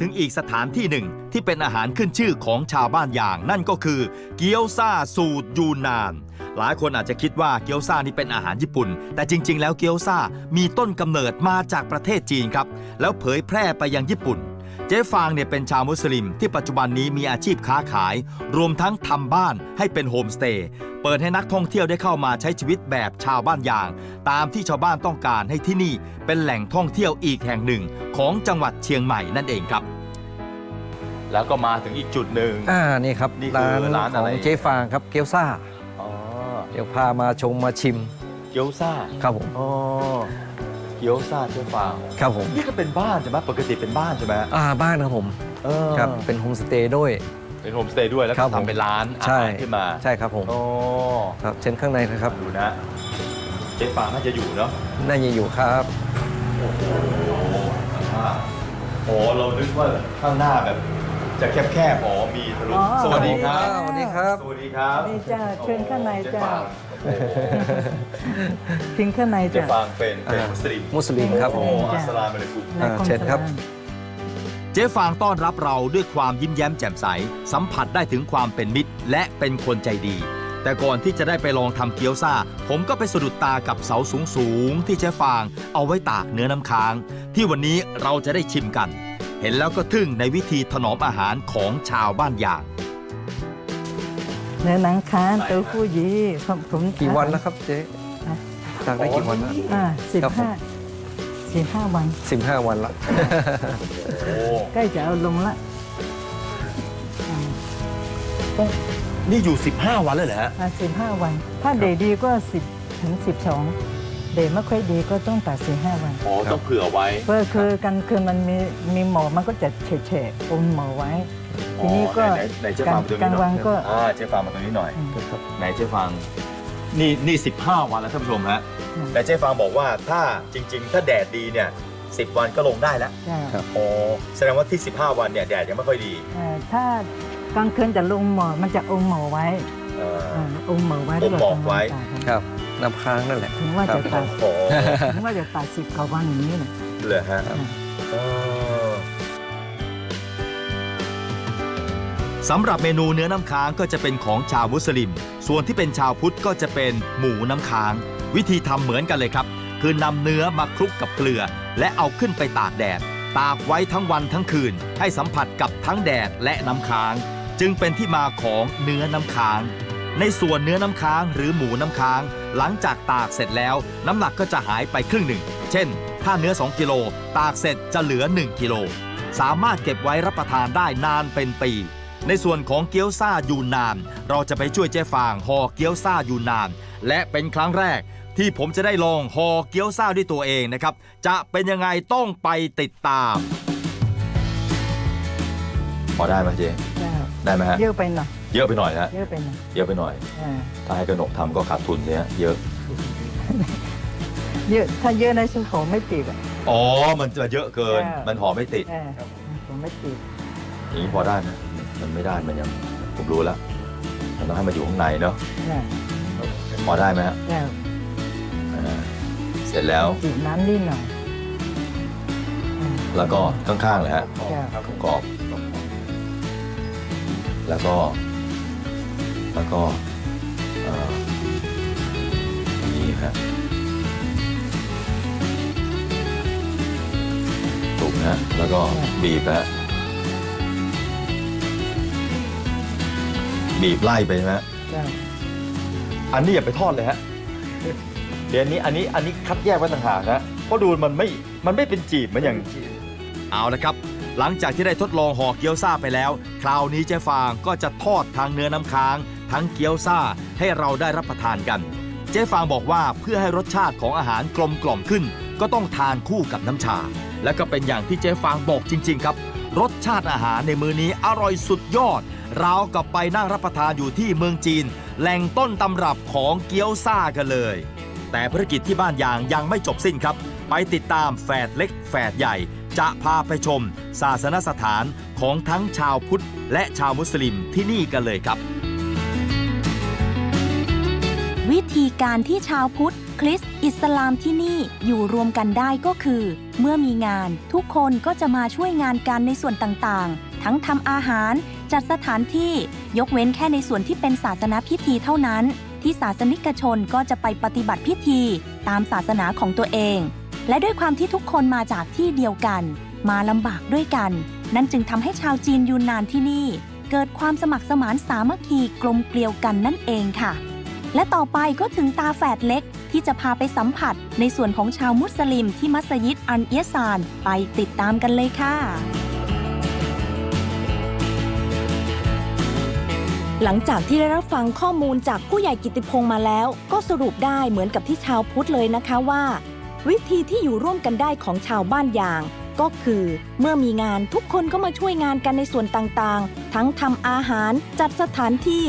ถึงอีกสถานที่หนึ่ง ที่เป็นอาหารขึ้นชื่อของชาวบ้านอย่าง นั่นก็คือ เกี๊ยวซ่าสูตรยูนาน หลายคนอาจจะคิดว่าเกี๊ยวซ่านี่เป็นอาหารญี่ปุ่น แต่จริง ๆ แล้วเกี๊ยวซ่ามีต้นกำเนิดมาจากประเทศจีนครับ แล้วเผยแพร่ไปยังญี่ปุ่น จ๊ฟางเนี่ยเป็นชาวมุสลิม ที่ปัจจุบันนี้มีอาชีพค้าขาย รวมทั้งทำบ้านให้เป็นโฮมสเตย์เปิดให้นักท่องเที่ยวได้เข้ามาใช้ชีวิตแบบชาวบ้านยาง ตามที่ชาวบ้านต้องการให้ที่นี่เป็นแหล่งท่องเที่ยวอีกแห่งหนึ่ง ของจังหวัดเชียงใหม่นั่นเองครับ แล้วก็มาถึงอีกจุดหนึ่ง อ่านี่ครับนี่คือร้านร้านขอะองไรเจ๊ฟางครับเกี๊ยวซ่า อ๋อเดี๋ยวพามาชมมาชิมเกี๊ยวซ่าครับผม อ๋อเกี๊ยวซ่าเจ๊ฟางครับผมนี่ก็เป็นบ้านใช่ไหมปกติเป็นบ้านใช่ไหมอ่าบ้านครับผมเออครับเป็นโฮมสเตย์ด้วย เป็นโฮมสเตย์ด้วยแล้วครัก็บผม ทำเป็นร้านอาใช่หารขึ้นมาใช่ครับผมโอ้ครับเช่นข้างในนะครับดูนะเจ๊ฟางน่าจะอยู่เนาะ น่าจะอยู่ครับโอ้เรานึกว่าข้างหน้าแบบ จะแคบๆอ๋อมีทะลุอ๋อ สวัสดีครับ สวัสดีครับ สวัสดีครับนี่จ้าเชิญข้างในจ้า เจ๊ฟาง โอ้โหพิงข้างในเจ๊จ้ะฟางเป็นเป็นอ่ามุสลิมมุสลิมครับผโอ้ม อัสสลามุอะลัยกุมในกรมเชิญครับสลากเจ๊ฟางต้อนรับเราด้วยความยิ้มแย้มแจ่มใส สัมผัสได้ถึงความเป็นมิตร และเป็นคนใจดี แต่ก่อนที่จะได้ไปลองทำเกี๊ยวซ่า ผมก็ไปสะดุดตากับเสาสูงๆที่เจ๊ฟางเอาไว้ตากเนื้อน้ำค้าง ที่วันนี้เราจะได้ชิมกัน เห็นแล้วก็ทึ่งในวิธีถนอมอาหารของชาวบ้านยาง เนื้อหนังค้านตัวผู้ยีผมผมกี่วันแล้วครับเจ๊อะตากได้กี่วันแล้วอ่าสิบครับผมห้าสิบห้าวันสิบห้าวันละโอ้ใกล้จะเอาลงละอ่านี่อยู่ 15 วันเลยเหรอฮะสิบห้าวัน ถ้าเดย์ดีก็สิบถึงสิบสองเดย์ไม่ค่อยดีก็ต้องตัดสิบห้าวัน อ๋อ ต้องเผื่อไว้ เพื่อคือกันคือมันมีมีหมอมันก็จะเฉะเฉะๆอมหมอไว้ ทีนี้ก็ไหนไหนเจ๊ฟางมาตรงกลานี้งหน่วัอยนก็อ่าเจ๊ฟางมาตรงนี้หน่อยอืมไหนเจ๊ฟางนี่นี่ 15 วันแล้วท่านผู้ชมฮะอืม แต่เจ๊ฟางบอกว่าถ้าจริง ๆ ถ้าแดดดีเนี่ย10 วันก็ลงได้แล้วจ้ะครับ อ๋อแสดงว่าที่ 15 วันเนี่ยแดดยังไม่ค่อยดีเอ่อถ้ากลางคืนจะลงหมอมันจะอมหมอไว้เออเอ่ออมหมอไว้อมหมอกไว้ครับน้ำค้างนั่นแหละ ถึงว่าจะตัดโอ้โหถึงว่าจะตัดสิบกว่าวันอย่างนี้นะ เลยฮะ สำหรับเมนูเนื้อน้ำค้างก็จะเป็นของชาวมุสลิม ส่วนที่เป็นชาวพุทธก็จะเป็นหมูน้ำค้าง วิธีทำเหมือนกันเลยครับ คือนำเนื้อมาคลุกกับเกลือ และเอาขึ้นไปตากแดด ตากไว้ทั้งวันทั้งคืน ให้สัมผัสกับทั้งแดดและน้ำค้าง จึงเป็นที่มาของเนื้อน้ำค้าง ในส่วนเนื้อน้ำค้างหรือหมูน้ำค้าง หลังจากตากเสร็จแล้ว น้ำหนักก็จะหายไปครึ่งหนึ่ง เช่น ถ้าเนื้อ 2 กิโล ตากเสร็จจะเหลือ 1 กิโล สามารถเก็บไว้รับประทานได้นานเป็นปี ในส่วนของเกี๊ยวซ่ายูนาน เราจะไปช่วยเจ๊ฟางห่อเกี๊ยวซ่ายูนาน และเป็นครั้งแรกที่ผมจะได้ลองห่อเกี๊ยวซ่าด้วยตัวเองนะครับ จะเป็นยังไงต้องไปติดตามพอได้ไหมเจ๊จ้ะได้ไหมฮะเยอะไปหน่อยเยอะไปหน่อยฮะเยอะไปหน่อยเยอะไปหน่อยเออถ้าให้กระหนกทำก็ขาดทุนเนี่ยเยอะเยอะถ้าเยอะนะฉันขอไม่ติดอะอ๋อมันจะเยอะเกินใช่มันห่อไม่ติดเออผมไม่ติดอย่างนี้พอได้ไหม มันไม่ได้มันยังผมรู้แล้วมันต้องให้มันอยู่ข้างในเนาะจ้ะพอได้ไหมฮะจ้ะอ่าเสร็จแล้วจิบน้ำนิดหน่อยอืมแล้วก็ข้างๆเลยฮะจ้ะกรอบ แล้วก็ แล้วก็เอ่ออย่างนี้ฮะถูกนะฮะแล้วก็บีบฮะ บีบไล่ไปนะฮะจ้ะอันนี้อย่าไปทอดเลยฮะเดี๋ยวอันนี้อันนี้อันนี้คัดแยกไว้ต่างหากนะเพราะดูมันไม่มันไม่เป็นจีบเหมือนอย่าง เอาละครับ หลังจากที่ได้ทดลองห่อเกี๊ยวซ่าไปแล้ว คราวนี้เจ๊ฟางก็จะทอดทางเนื้อน้ำค้าง ทั้งเกี๊ยวซ่าให้เราได้รับประทานกัน เจ๊ฟางบอกว่าเพื่อให้รสชาติของอาหารกลมกล่อมขึ้น ก็ต้องทานคู่กับน้ำชา และก็เป็นอย่างที่เจ๊ฟางบอกจริง ๆ ครับ รสชาติอาหารในมือนี้อร่อยสุดยอด ราวกับไปนั่งรับประทานอยู่ที่เมืองจีน แหล่งต้นตำรับของเกี๊ยวซ่ากันเลย แต่ภารกิจที่บ้านยางยังไม่จบสิ้นครับ ไปติดตามแฝดเล็กแฝดใหญ่ จะพาไปชม ศาสนสถานของทั้งชาวพุทธ และชาวมุสลิมที่นี่กันเลยครับ วิธีการที่ชาวพุทธ คริสต์อิสลามที่นี่อยู่รวมกันได้ก็คือ เมื่อมีงานทุกคนก็จะมาช่วยงานกันในส่วนต่างๆ ทั้งทำอาหาร จัดสถานที่ยกเว้นแค่ในส่วนที่เป็นศาสนาพิธีเท่านั้น ที่ศาสนิกชนก็จะไปปฏิบัติพิธีตามศาสนาของตัวเอง และด้วยความที่ทุกคนมาจากที่เดียวกัน มาลำบากด้วยกัน นั่นจึงทำให้ชาวจีนยูนนานที่นี่ เกิดความสมัครสมานสามัคคีกลมเกลียวกันนั่นเองค่ะ และต่อไปก็ถึงตาแฝดเล็กที่จะพาไปสัมผัสในส่วนของชาวมุสลิมที่มัสยิดอันเอียซานไปติดตามกันเลยค่ะ หลังจากที่ได้รับฟังข้อมูลจากผู้ใหญ่กิติพงษ์มาแล้ว ก็สรุปได้เหมือนกับที่ชาวพุทธเลยนะคะว่า วิธีที่อยู่ร่วมกันได้ของชาวบ้านยาง ก็คือเมื่อมีงานทุกคนก็มาช่วยงานกันในส่วนต่างๆ ทั้งทำอาหารจัดสถานที่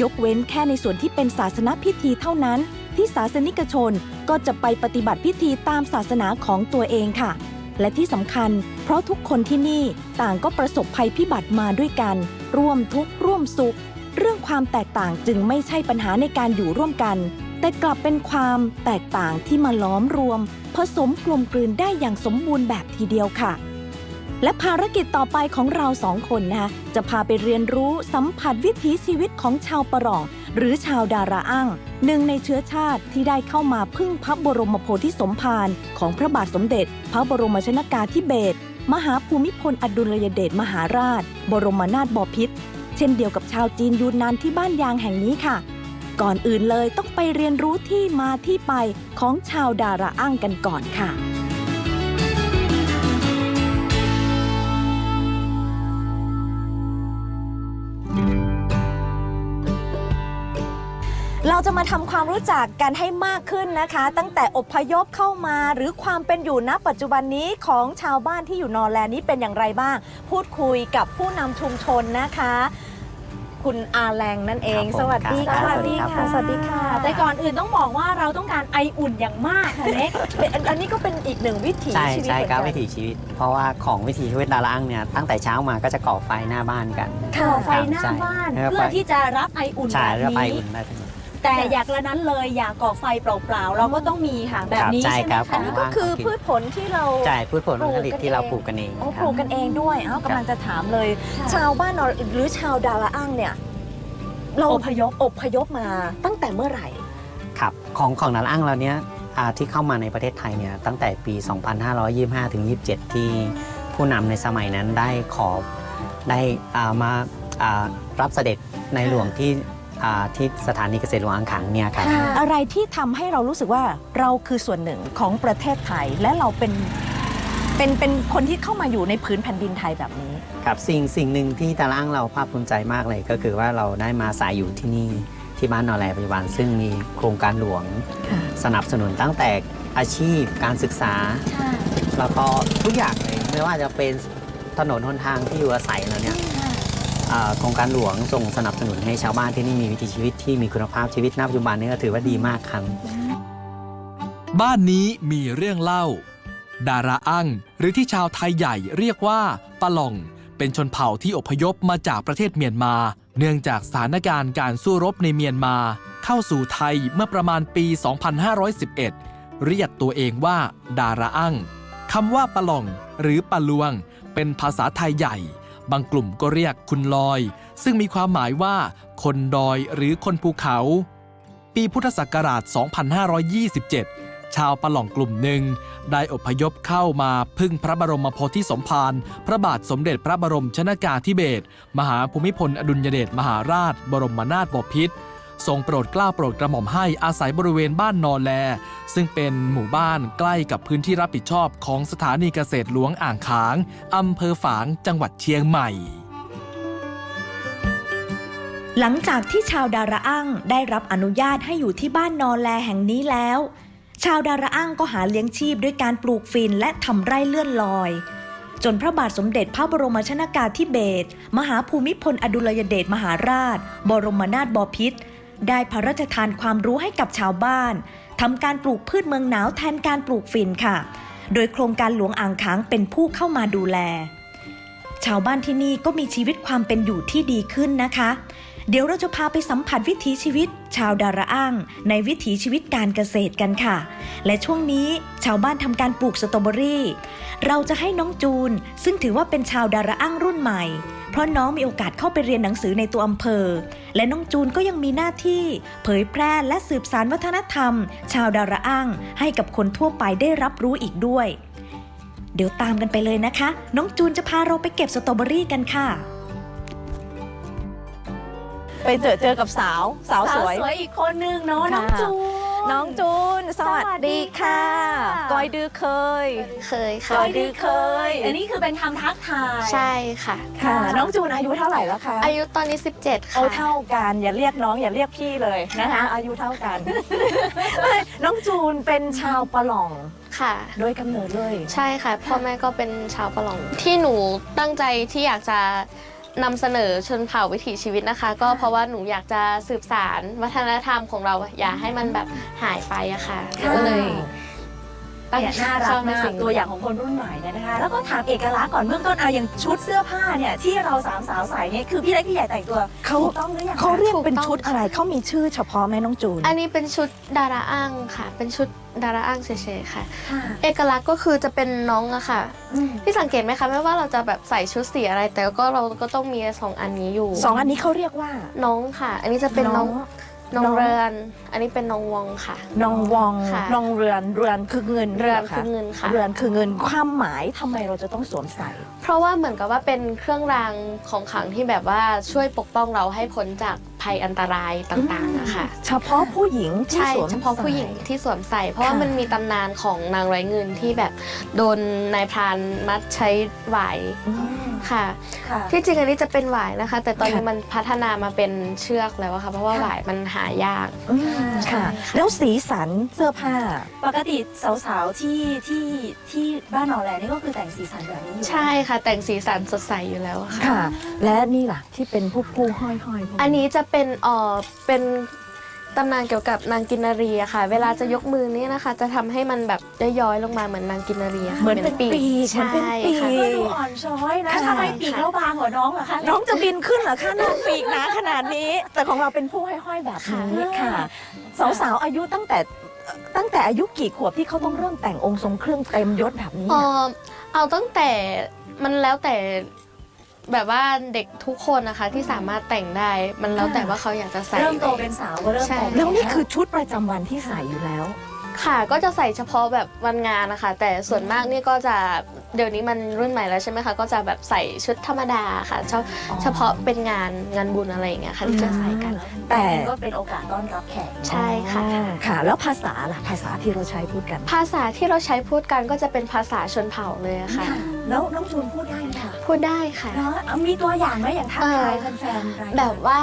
ยกเว้นแค่ในส่วนที่เป็นศาสนพิธีเท่านั้น ที่ศาสนิกชนก็จะไปปฏิบัติพิธีตามศาสนาของตัวเองค่ะ และที่สำคัญ เพราะทุกคนที่นี่ต่างก็ประสบภัยพิบัติมาด้วยกัน ร่วมทุกข์ร่วมสุข เรื่องความแตกต่างจึงไม่ใช่ปัญหาในการอยู่ร่วมกัน แต่กลับเป็นความแตกต่างที่มาล้อมรวม ผสมกลมกลืนได้อย่างสมบูรณ์แบบทีเดียวค่ะ และภารกิจต่อไปของเราสองคนนะคะจะพาไปเรียนรู้สัมผัสวิถีชีวิตของชาวปะหร่อง หรือชาวดาราอั้งหนึ่งในเชื้อชาติที่ได้เข้ามาพึ่งพระบรมโพธิสมภารของพระบาทสมเด็จ พระบรมชนากาธิเบศรมหาภูมิพลอดุลยเดชมหาราช บรมนาถบพิตร เช่นเดียวกับชาวจีนยูนนานที่บ้านยางแห่งนี้ค่ะ ก่อนอื่นเลยต้องไปเรียนรู้ที่มาที่ไปของชาวดาราอ้างกันก่อนค่ะ เราจะมาทำความรู้จักกันให้มากขึ้นนะคะ ตั้งแต่อพยพเข้ามาหรือความเป็นอยู่ณปัจจุบันนี้ของชาวบ้านที่อยู่นอร์แลนด์นี้เป็นอย่างไรบ้าง พูดคุยกับผู้นำชุมชนนะคะ คุณอาแรงนั่นเอง ครับผมสวัสดีครัค่ะบสวัสดีครับ สวัสดีค่ะแต่ก่อนอื่นต้องบอกว่าเราต้องการไออุ่นอย่างมากค่ะเล็ก เป็นอันอันนี้ก็เป็นอีกหนึ่งวิถีใช่ชีวิตใช่เหมือนครับกัวิถีชีวิต เพราะว่าของวิถีชีวิตดาราอังเนี่ยตั้งแต่เช้ามาก็จะก่อไฟหน้าบ้านกันค่ะไฟหน้าใช่บ้านแล้วเพื่อไฟที่จะรับไออุ่นใช่แบบแล้วไปนี้อุ่นได้ทั้งหมด แต่อยากละนั้นเลยอยากก่อไฟเปล่าๆ เราก็ต้องมีค่ะแบบนี้ใช่ใช่ไหมครับคะอันนี้ก็คือพืชผลที่เราใช่พืชผลปลูกผลิตกันที่เราเองปลูกกันเองโอ้คปรับ ลูกกันเองด้วยเอ้ากำลังจะถามเลยค่ะชาวบ้านนอร์หรือชาวดาราอ้างเนี่ย เราอพยพอพยพมาตั้งแต่เมื่อไหร่ ครับของของดาราอังเราเนี้ยอ่าที่เข้ามาในประเทศไทยเนี่ยตั้งแต่ปี 2525 ถึง 27 ที่ผู้นำในสมัยนั้นได้ขอได้อ่ามาอ่ารับเสด็จในหลวงที่ อ่าที่สถานีเกษตรหลวงอ่างขางเนี่ยครับ อะไรที่ทำให้เรารู้สึกว่าเราคือส่วนหนึ่งของประเทศไทย และเราเป็นเป็นเป็นคนที่เข้ามาอยู่ในพื้นแผ่นดินไทยแบบนี้ ครับสิ่งสิ่งหนึ่งที่ตาล่างเราภาคภูมิใจมากเลย ก็คือว่าเราได้มาสายอยู่ที่นี่ที่บ้านนอแลปัจจุบันซึ่งมีโครงการหลวง ค่ะ สนับสนุนตั้งแต่อาชีพ การศึกษาแล้วก็ทุกอย่างเลยไม่ว่าจะเป็นถนนหนทางที่อยู่อาศัยเราเนี่ยอ่า โครงการหลวงส่งสนับสนุนให้ชาวบ้านที่นี่มีวิถีชีวิตที่มีคุณภาพชีวิตณปัจจุบันนี้ก็ถือว่าดีมากครับ บ้านนี้มีเรื่องเล่า ดาราอั้งหรือที่ชาวไทยใหญ่เรียกว่าปะหล่อง เป็นชนเผ่าที่อพยพมาจากประเทศเมียนมา เนื่องจากสถานการณ์การสู้รบในเมียนมา เข้าสู่ไทยเมื่อประมาณปี 2511 เรียกตัวเองว่า ดาราอั้งคำว่าปะหล่อง หรือปะลวง เป็นภาษาไทยใหญ่ บางกลุ่มก็เรียกคุณลอย ซึ่งมีความหมายว่า คนดอยหรือคนภูเขา ปีพุทธศักราช 2527 ชาวปะหล่องกลุ่มหนึ่ง ได้อพยพเข้ามาพึ่งพระบรมโพธิสมภารพระบาทสมเด็จพระบรมชนากาธิเบศรมหาภูมิพลอดุลยเดชมหาราช บรมนาถบพิตร ทรงโปรดกล้าโปรดกระหม่อมให้อาศัยบริเวณบ้านนอแล ซึ่งเป็นหมู่บ้านใกล้กับพื้นที่รับผิดชอบของสถานีเกษตรหลวงอ่างขางอำเภอฝางจังหวัดเชียงใหม่ หลังจากที่ชาวดาราอั้งได้รับอนุญาตให้อยู่ที่บ้านนอแลแห่งนี้แล้ว ชาวดาราอั้งก็หาเลี้ยงชีพด้วยการปลูกฟินและทำไร่เลื่อนลอยจนพระบาทสมเด็จพระบรมชนากาธิเบศรมหาภูมิพลอดุลยเดชมหาราช บรมนาถบพิตร ได้พระราชทานความรู้ให้กับชาวบ้านทำการปลูกพืชเมืองหนาวแทนการปลูกฟินค่ะ โดยโครงการหลวงอ่างขางเป็นผู้เข้ามาดูแล ชาวบ้านที่นี่ก็มีชีวิตความเป็นอยู่ที่ดีขึ้นนะคะ เดี๋ยวเราจะพาไปสัมผัสวิถีชีวิต ชาวดาราอ้าง ในวิถีชีวิตการเกษตรกันค่ะ และช่วงนี้ชาวบ้านทำการปลูกสตรอเบอรี่ เราจะให้น้องจูน ซึ่งถือว่าเป็นชาวดาราอ้างรุ่นใหม่ เพราะน้องมีโอกาสเข้าไปเรียนหนังสือในตัวอำเภอ และน้องจูนก็ยังมีหน้าที่ เผยแพร่และสืบสานวัฒนธรรม ชาวดาราอ้างให้กับคนทั่วไปได้รับรู้อีกด้วย เดี๋ยวตามกันไปเลยนะคะ น้องจูนจะพาเราไปเก็บสตรอเบอรี่กันค่ะ ไปเจอเจอกับสาวสาวสวยสวยอีกคนนึงเนาะน้องค่ะ จู นน้องจูนสวัสดีค่ะสวัสดีค่ะกอยดื้อเคยเคยค่ะกอยดื้อเคยอันนี้คือเป็นคำทักทายใช่ค่ะ ค่ะ น้องจูนอายุเท่าไหร่แล้วคะอายุตอนนี้ 17 เอาค่ะ เท่ากันอย่าเรียกน้องอย่าเรียกพี่เลยนะคะ อายุเท่ากัน น้องจูนเป็นชาวปะหล่องค่ะ โดยกำเนิดเลย ใช่ค่ะ พ่อแม่ก็เป็นชาวปะหลอง ที่หนูตั้งใจที่อยากจะ นำเสนอชนเผ่าวิถีชีวิตนะคะ ก็เพราะว่าหนูอยากจะสืบสารวัฒนธรรมของเราอย่าให้มันแบบหายไปอะค่ะก็เลยตั้งเนี่ยน่ารักชอบในมากสิ่งนี้ตัวอย่างของคนรุ่นใหม่เนี่ยนะคะ แล้วก็ถามเอกลักษณ์ก่อนเบื้องต้นเอาอย่างชุดเสื้อผ้าเนี่ยที่เราสามสาวใส่เนี่ยคือพี่เล็กพี่ใหญ่แต่งตัวเขาถูกต้องหรือยังคะเขาเรียกถูกเป็นต้องชุดอะไรเขามีชื่อเฉพาะไหมน้องจูน อันนี้เป็นชุดดาราอ้างค่ะ เป็นชุด ดาราอ้างเฉยๆค่ะ ค่ะเอกลักษณ์ก็คือจะเป็นน้องอะค่ะ อืมพี่สังเกตไหมคะไม่ว่าเราจะแบบใส่ชุดสีอะไร แต่ก็เราก็ต้องมีสองอันนี้อยู่สองอันนี้เขาเรียกว่าน้องค่ะ อันนี้จะเป็นน้องน้องน้องเรือน อันนี้เป็นน้องวองค่ะนองวองค่ะนองเรือนเรือนคือเงินเรือนหคือเงินค่ะ เรือนคือเงินความหมายทำไมเราจะต้องสวมใส่ เพราะว่าเหมือนกับว่าเป็นเครื่องรางของขลังที่แบบว่าช่วยปกป้องเราให้พ้นจาก ภัยอันตรายต่างๆนะคะเฉพาะผู้หญิงที่ใช่สวม เฉพาะผู้หญิงใส่ที่สวมใส่ เพราะว่าค่ะ มันมีตำนานของนางไร้เงินที่แบบโดนนายพรานมัดใช้หวาย อืม ค่ะ ค่ะ ที่จริงอันนี้จะเป็นหวายนะคะ แต่ตอนนี้ค่ะมันพัฒนามาเป็นเชือกแล้วอะค่ะ เพราะว่าหวายมันหายาก อืมค่ะแล้วสีสันเสื้อผ้า ปกติสาวๆที่ที่ที่บ้านหนองแลนี่ก็คือแต่งสีสันแบบนี้อยู่ใช่ค่ะ แต่งสีสันสดใสอยู่แล้วอะค่ะ ค่ะ และนี่ล่ะที่เป็นผู้ผู้ห้อยห้อยๆพวก อันนี้จะเป็นเอ่อเป็น ตำนานเกี่ยวกับนางกินนารีอะค่ะ เวลาจะยกมือนี่นะคะ จะทำให้มันแบบย้อยๆลงมาเหมือนนางกินนารีะค่ะเหมือนเป็นปีกเหมือนใช่เป็นปีค่ะก็ดูอ่อนช้อยนะค่ะทำไมปีกเราบางกว่าน้องเหรอคะ น้องจะบินขึ้นเหรอคะน้องปีกหนะขนาดนี้ แต่ของเราเป็นผู้ห้อยๆแบบนี้ค่ะ สาวๆอายุตั้งแต่ตั้งแต่อายุกี่ขวบที่เขาต้องเริ่มแต่งองค์ทรงเครื่องเต็มยศแบบนี้ เออะอเอาตั้งแต่มันแล้วแต่ แบบว่าเด็กทุกคนนะคะที่สามารถแต่งได้มันแล้วแต่ว่าเขาอยากจะใส่ เริ่มโตเป็นสาวก็เริ่มใช่ แต่งแล้วนี่คือชุดประจำวันที่ใส่อยู่แล้ว ค่ะก็จะใส่เฉพาะแบบวันงานนะคะ แต่ส่วนมากเนี่ยก็จะเดี๋ยวนี้มันรุ่นใหม่แล้วใช่ไหมคะ ก็จะแบบใส่ชุดธรรมดาค่ะเฉพาะอ๋อเฉพาะเป็นงานงานบุญอะไรอย่างเงี้ยค่ะที่จะใส่กัน แต่ก็เป็นโอกาสต้อนรับแขกใช่ค่ะอ๋อค่ะ แล้วภาษาล่ะภาษาที่เราใช้พูดกัน ภาษาที่เราใช้พูดกันก็จะเป็นภาษาชนเผ่าเลยอะค่ะ แล้วน้องจูนพูดได้ไหมคะพูดได้ค่ะเนาะเอามีตัวอย่างไหมอย่างทักทายแฟนๆรายการแบบว่า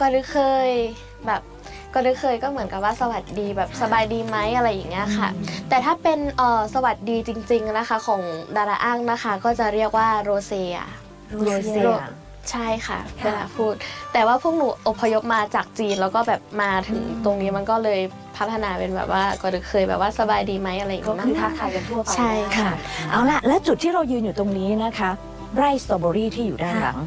ก็ได้เคยแบบ ก็ได้เคยก็เหมือนกับว่าสวัสดีแบบสบายดีไหมอะไรอย่างเงี้ยค่ะ แต่ถ้าเป็นเออสวัสดีจริง ๆนะคะของดาราอ้างนะคะ ก็จะเรียกว่าโรเซีย โรเซีย ใช่ค่ะเวลาพูด แต่ว่าพวกหนูอพยพมาจากจีนแล้วก็แบบมาถึงตรงนี้มันก็เลยพัฒนาเป็นแบบว่าก็ได้เคยแบบว่าสบายดีไหมอะไรอย่างก็เงี้ยคือมากทักกว่าทายกันทั่วไปใช่ค่ะ เอาละและจุดที่เรายืนอยู่ตรงนี้นะคะไร่สตรอเบอรี่ที่อยู่ด้านหลัง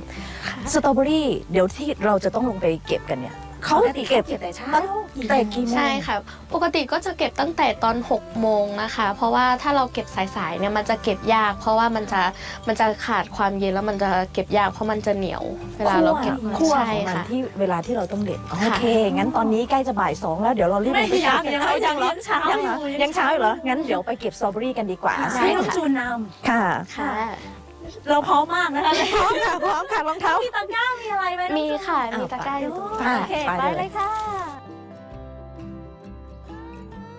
สตรอเบอรี่เดี๋ยวที่เราจะต้องลงไปเก็บกันเนี่ย เขาปกติเก็บเก็บแต่เช้าตั้งแต่กี่โมงใช่ค่ะ ปกติก็จะเก็บตั้งแต่ตอน6โมงนะคะ เพราะว่าถ้าเราเก็บสายๆเนี่ยมันจะเก็บยาก เพราะว่ามันจะมันจะขาดความเย็นแล้วมันจะเก็บยากเพราะมันจะเหนียว เวลาเราเก็บคั่วใช่ของมันค่ะ ที่เวลาที่เราต้องเด็ดโอค่ะเค งั้นตอนนี้ใกล้จะบ่ายสองแล้วเดี๋ยวเรารีบไม่ไปยังเก็บยังเอายังเหรอยังเช้ายังเหรออยู่ยังเช้าอยู่เหรองั้นเดี๋ยวไปเก็บสตรอเบอรี่กันดีกว่าให้น้องจูนนค่ะ ค่ะำ เราพร้อมมากนะคะพร้อมค่ะพร้อมค่ะรองเท้า มีตะกร้ามีอะไรไหมน้องจูนมีค่ะอ้าวมีตะกร้าอยู่ตรงไปนี้ โอเคไปไปเลย เลยค่ะ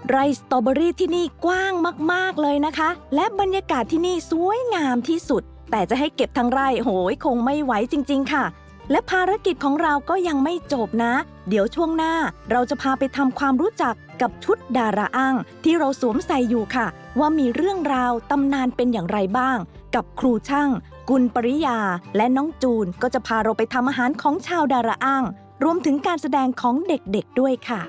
ไร่สตรอเบอรี่ที่นี่กว้างมาก ๆ เลยนะคะ และบรรยากาศที่นี่สวยงามที่สุด แต่จะให้เก็บทั้งไร่โหยคงไม่ไหวจริง ๆ ค่ะ และภารกิจของเราก็ยังไม่จบนะ เดี๋ยวช่วงหน้าเราจะพาไปทำความรู้จักกับชุดดาราอ้างที่เราสวมใส่อยู่ค่ะ ว่ามีเรื่องราวตำนานเป็นอย่างไรบ้าง กับครูช่าง กุลปริยา และน้องจูนก็จะพาเราไปทำอาหารของชาวดาราอ้าง รวมถึงการแสดงของเด็กๆด้วยค่ะ